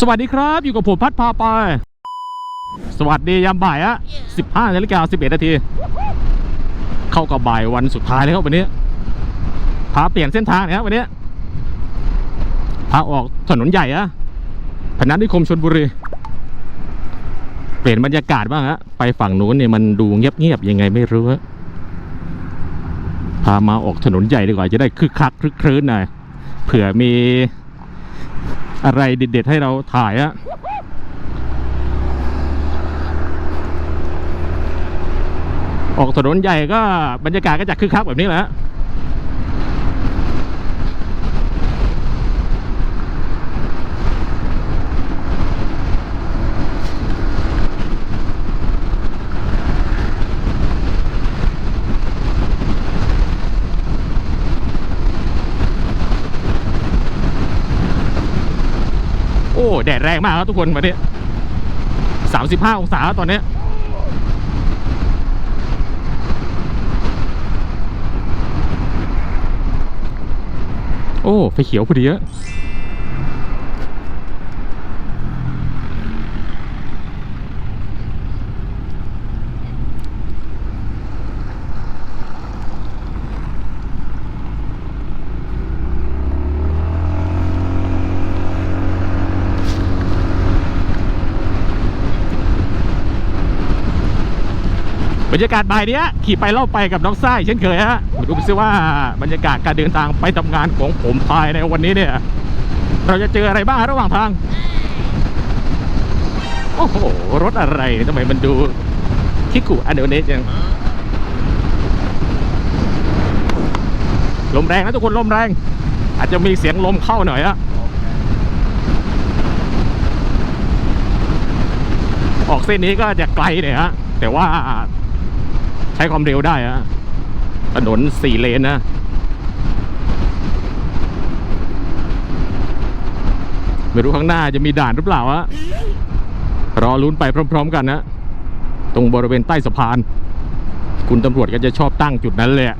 สวัสดีครับ อยู่กับผมพัดพาไป สวัสดียามบ่ายอะ15นาฬิกา11นาที เข้ากับบ่ายวันสุดท้ายแล้วครับวันนี้ พาเปลี่ยนเส้นทางนะครับวันนี้ พาออกถนนใหญ่อะพนัสนิคมชนบุรี เปลี่ยนบรรยากาศบ้างฮะ ไปฝั่งนู้นเนี่ยมันดูเงียบๆยังไงไม่รู้ฮะพามาออกถนนใหญ่ดีกว่าจะได้คึกคักคลึกครื้นหน่อย เผื่อมี อะไรเด็ดๆให้เราถ่ายอะออกถนนใหญ่ก็บรรยากาศก็จะคึกคักแบบนี้แหละ แดดแรงมากครับทุกคนวันนี้สามสิบห้าองศาตอนนี้โอ้ไฟเขียวพอดีอะ บรรยากาศบ่ายเนี้ยขี่ไปเล่าไปกับน้องไส้เช่นเคยฮะมาดูซิว่าบรรยากาศการเดินทางไปทำงานของผมภายในวันนี้เนี่ย เราจะเจออะไรบ้างระหว่างทาง โอ้โห รถอะไรทำไมมันดูคิกุอันเดอร์เนสยังลมแรงนะทุกคนลมแรง อาจจะมีเสียงลมเข้าหน่อยอะออกเส้นนี้ก็จะไกลหน่อยฮะแต่ว่า ใช้ความเร็วได้ฮะถนนสี่เลนนะ ไม่รู้ข้างหน้าจะมีด่านหรือเปล่าอะรอลุ้นไปพร้อม ๆ กันนะตรงบริเวณใต้สะพาน คุณตำรวจก็จะชอบตั้งจุดนั้นเละ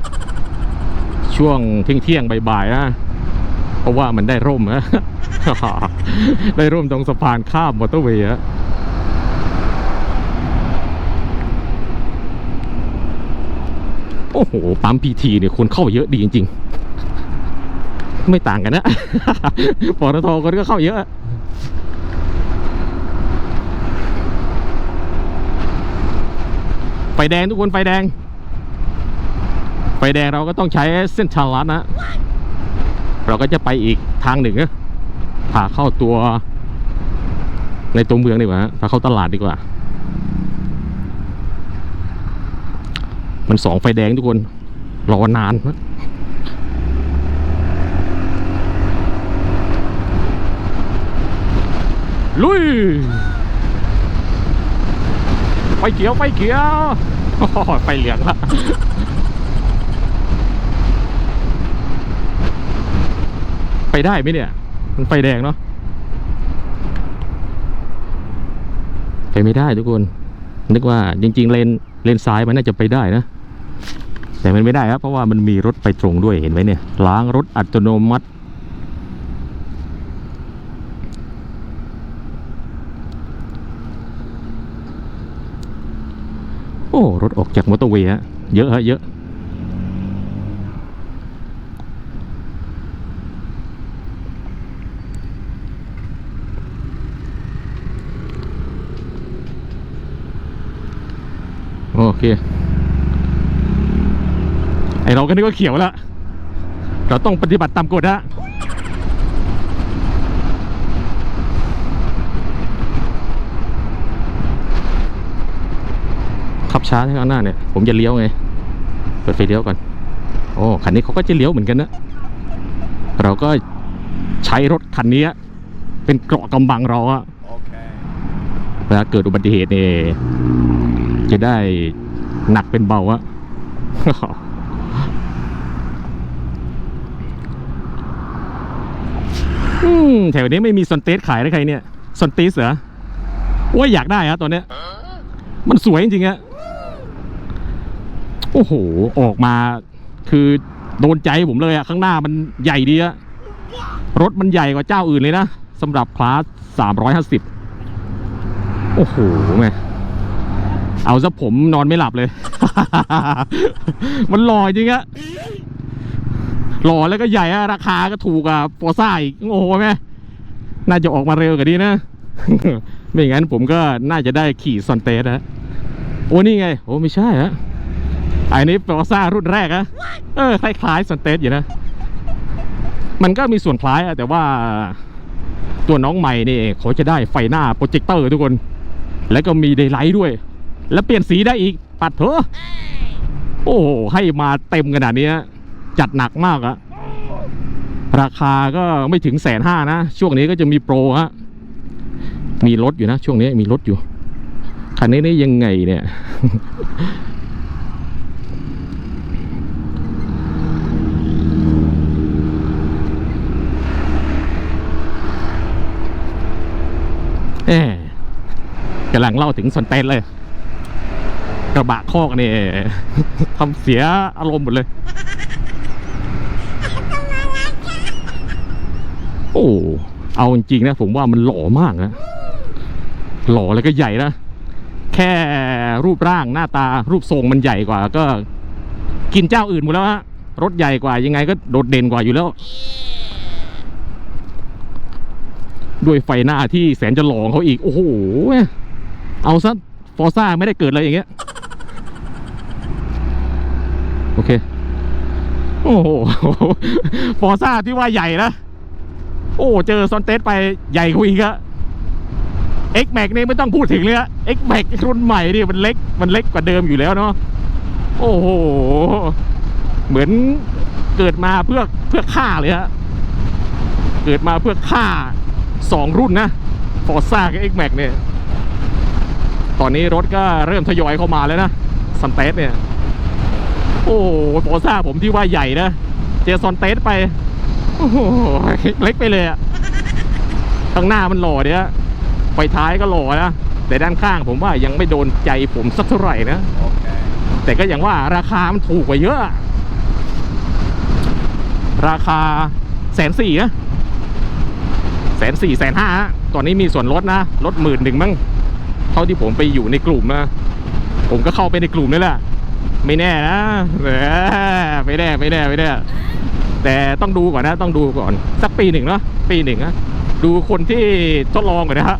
ช่วงเที่ยงๆบ่ายๆนะเพราะว่ามันได้ร่มนะได้ร่มตรงสะพานข้ามมอเตอร์เวย์อะ อ้โห ปั๊มพีทีเนี่ยคนเข้าเยอะดีจริง ๆ ไม่ต่างกันนะปตทคนก็เข้าเยอะไฟแดงทุกคนไฟแดง ไฟแดงเราก็ต้องใช้เส้นทางลัดนะ เราก็จะไปอีกทางหนึ่งนะพาเข้าตัว ในตัวเมืองดีกว่าฮะพาเข้าตลาดดีกว่า มันสองไฟแดงทุกคน รอนานลุย ไฟเขียว ไฟเขียว ไฟเหลืองละไปได้ไหมเนี่ย มันไฟแดงเนาะไปไม่ได้ทุกคน นึกว่าจริง ๆ เลนเลนซ้ายมันน่าจะไปได้นะ แต่มันไม่ได้ครับ เพราะว่ามันมีรถไปตรงด้วยเห็นไหมเนี่ยล้างรถอัตโนมัติ โอ้รถออกจากมอเตอร์เวย์ฮะเยอะฮะเยอะโอเค อเราก็นึกว่าเขียวแล้ว เราต้องปฏิบัติตามกฎฮะขับช้าข้างหน้าเนี่ย ผมจะเลี้ยวไง เปิดไฟเลี้ยวก่อน โอ้ คันนี้เขาก็จะเลี้ยวเหมือนกันนะ เราก็ใช้รถคันนี้ เป็นเกราะกำบังเราอะเวลาเกิดอุบัติเหตุเนี่ยจะได้หนักเป็นเบาอะ อืมแถวนี้ไม่มีซอนเตสขายนะใครเนี่ยซอนเตสเหรอว่าอยากได้ฮะตอนเนี้ย มันสวยจริงๆอะโอ้โห ออกมาคือโดนใจผมเลยอะข้างหน้ามันใหญ่ดีอะรถมันใหญ่กว่าเจ้าอื่นเลยนะสำหรับคลาส350โอ้โหแม่เอาซะผมนอนไม่หลับเลย มันล่อจริงอะ หล่อแล้วก็ใหญ่อะราคาก็ถูกอะฟอร์ซ่าอีกโอ้โหแม่น่าจะออกมาเร็วกว่านี้นะ ไม่อย่างนั้นผมก็น่าจะได้ขี่ซอนเตสนะโอ้นี่ไง โอ้ไม่ใช่ฮะอันนี้ฟอร์ซ่ารุ่นแรกอะเออคล้ายๆซอนเตสอยู่นะ มันก็มีส่วนคล้ายอะแต่ว่าตัวน้องใหม่นี่เขาจะได้ไฟหน้าโปรเจคเตอร์ทุกคน แล้วก็มีเดย์ไลท์ด้วย แล้วเปลี่ยนสีได้อีกปัดเถอะโอ้โหให้มาเต็มขนาดนี้ จัดหนักมากอะราคาก็ไม่ถึงแสนห้านะ ช่วงนี้ก็จะมีโปรฮะมีรถอยู่นะ ช่วงนี้มีรถอยู่คันนี้นี่ยังไงเนี่ย เอ๊กำลังเล่าถึงสนเตนเลย กระบะคอกนี่ทำเสียอารมณ์หมดเลย โอ้เอาจริงๆนะผมว่ามันหล่อมากนะหล่อแล้วก็ใหญ่นะแค่รูปร่างหน้าตารูปทรงมันใหญ่กว่า ก็ กินเจ้าอื่นหมดแล้วฮะรถใหญ่กว่ายังไงก็โดดเด่นกว่าอยู่แล้ว ด้วยไฟหน้าที่แสนจะหลองเขาอีก โอ้โหเอาซะฟอร์ซ่าไม่ได้เกิดเลยอย่างเงี้ยโอเค โอ้โห ฟอร์ซ่าที่ว่าใหญ่นะ โอ้เจอซอนเตสไปใหญ่กว่าอีกอะ X Max นี่ไม่ต้องพูดถึงเลยอะ X Max รุ่นใหม่นี่มันเล็กมันเล็กกว่าเดิมอยู่แล้วเนาะโอ้โหเหมือนเกิดมาเพื่อเพื่อฆ่าเลยฮะเกิดมาเพื่อฆ่าสองรุ่นนะฟอร์ซ่ากับ X Max เนี่ยตอนนี้รถก็เริ่มทยอยเข้ามาแล้วนะซันเตสเนี่ย โอ้ฟอร์ซ่าผมที่ว่าใหญ่นะ เจอซอนเตสไป โอ้โหเล็กไปเลยอะข้างหน้ามันหล่อเนี่ยไฟท้ายก็หล่อนะแต่ด้านข้างผมว่ายังไม่โดนใจผมสักเท่าไหร่นะแต่ก็อย่างว่าราคามันถูกกว่าเยอะ ราคาแสนสี่นะแสนสี่แสนห้าตอนนี้มีส่วนลดนะลดหมื่นหนึ่งมั้งเท่าที่ผมไปอยู่ในกลุ่มนะผมก็เข้าไปในกลุ่มนี่แหละ ไม่แน่นะแหมไม่แน่ไม่แน่ไม่แน่ แต่ต้องดูก่อนนะต้องดูก่อน สักปีหนึ่งเนาะปีหนึ่งนะดูคนที่ทดลองก่อนนะฮะ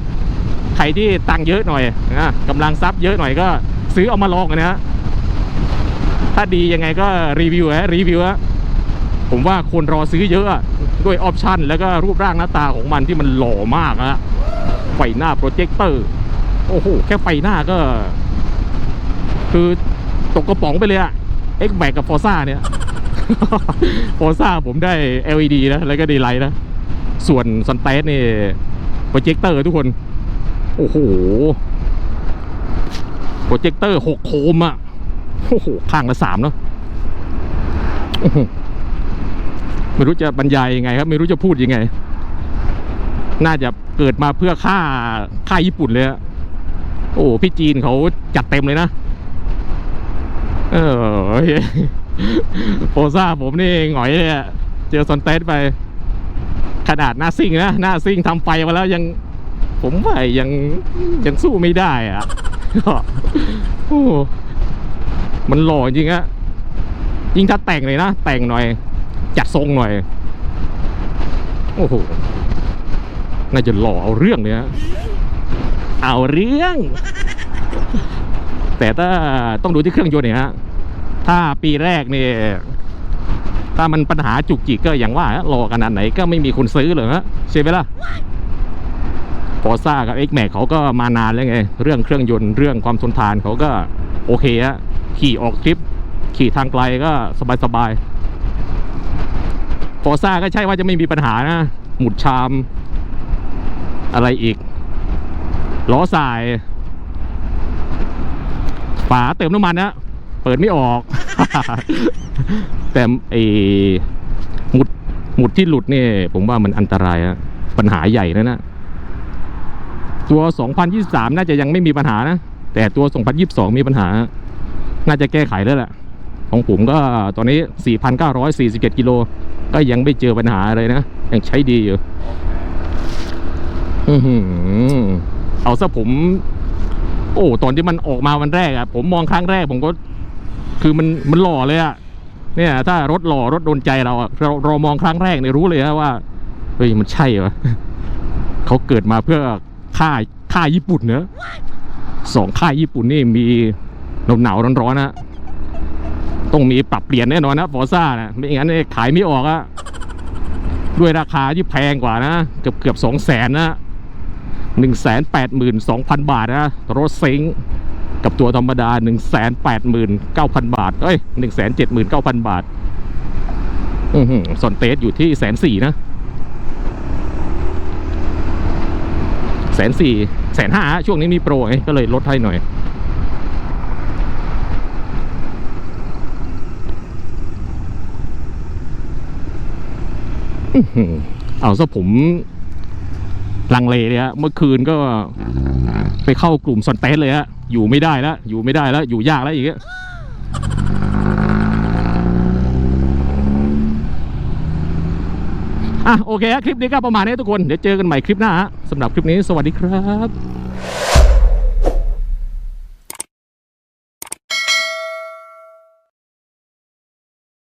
ใครที่ตังค์เยอะหน่อยนะกำลังทรัพย์เยอะหน่อยก็ ซื้อเอามาลองกันนะฮะถ้าดียังไงก็รีวิวฮะรีวิวฮะผมว่าคนรอซื้อเยอะด้วยออปชันแล้วก็รูปร่างหน้าตาของมันที่มันหล่อมากอะไฟหน้าโปรเจคเตอร์โอ้โหแค่ไฟหน้าก็ คือตกกระป๋องไปเลยอะ X b a c กับ Forza เนี่ย Forza ผมได้ LED นะ แล้วก็ดีไลท์นะ ส่วนซันเตสนี่โปรเจคเตอร์ทุกคน โอ้โห โปรเจคเตอร์หกโคมอะโอ้โห ข้างละสามเนาะไม่รู้จะบรรยายยังไงครับ ไม่รู้จะพูดยังไง น่าจะเกิดมาเพื่อฆ่าฆ่าญี่ปุ่นเลยอะโอ้พี่จีนเขาจัดเต็มเลยนะ เออ โฟซ่าผมนี่หงอยเลยเจอซอนเตสไป ขนาดหน้าซิ่งนะ หน้าซิ่งทำไฟมาแล้วยัง ผมว่ายังยังสู้ไม่ได้อะโอ้มันหล่อจริงอะยิ่งถ้าแต่งเลยนะ แต่งหน่อย จัดทรงหน่อย โอ้โห น่าจะหล่อเอาเรื่องเลยฮะเอาเรื่อง แต่ถ้าต้องดูที่เครื่องยนต์เนี่ยฮะ ถ้าปีแรกเนี่ยถ้ามันปัญหาจุกจิกก็อย่างว่าฮะรอขนาดไหนก็ไม่มีคนซื้อเลยฮะใช่ไหมล่ะฟอร์ซ่ากับ X Max เขาก็มานานแล้วไง เรื่องเครื่องยนต์เรื่องความทนทานเขาก็โอเคฮะขี่ออกทริป ขี่ทางไกลก็สบายๆฟอร์ซ่าก็ใช่ว่าจะไม่มีปัญหานะ หมุดชาม อะไรอีกล้อสาย ฝาเติมน้ำมันนะเปิดไม่ออก แต่ไอหมุดหมุดที่หลุดนี่ผมว่ามันอันตรายนะปัญหาใหญ่นะนะตัว 2023 น่าจะยังไม่มีปัญหานะ แต่ตัว 2022 มีปัญหา น่าจะแก้ไขแล้วแหละของผมก็ตอนนี้ 4,947 กิโล ก็ยังไม่เจอปัญหาอะไรนะ ยังใช้ดีอยู่เอาซะผม โอ้ ตอนที่มันออกมาวันแรกอะผมมองครั้งแรกผมก็ คือมันมันหล่อเลยอะเนี่ยถ้ารถหล่อรถโดนใจเราอะเราเรามองครั้งแรกเนี่ยรู้เลยนะว่าเฮ้ยมันใช่เหรอเขาเกิดมาเพื่อค่ายค่ายญี่ปุ่นเนอะสองค่ายญี่ปุ่นนี่มีหนาวหนาวร้อนๆนะต้องมีปรับเปลี่ยนแน่นอนนะฟอร์ซ่านะไม่งั้นเนี่ยขายไม่ออกอะด้วยราคาที่แพงกว่านะ เกือบเกือบสองแสนนะหนึ่งแสนแปดหมื่นสองพันบาทนะรถเซ็ง กับตัวธรรมดาหนึ่งแสนแปดหมื่นเก้าพันบาท เอ้ยหนึ่งแสนเจ็ดหมื่นเก้าพันบาทอือหือส่วนเตสอยู่ที่แสนสี่นะแสนสี่แสนห้าช่วงนี้มีโปรไงก็เลยลดให้หน่อยอือหือเอาซะผมลังเลเลยฮะเมื่อคืนก็ไปเข้ากลุ่มซอนเตสเลยฮะ อยู่ไม่ได้แล้วอยู่ไม่ได้แล้วอยู่ยากแล้วอย่างเงี้ยอะโอเคคลิปนี้ก็ประมาณนี้ทุกคน เดี๋ยวเจอกันใหม่คลิปหน้าฮะสำหรับคลิปนี้สวัสดีครับ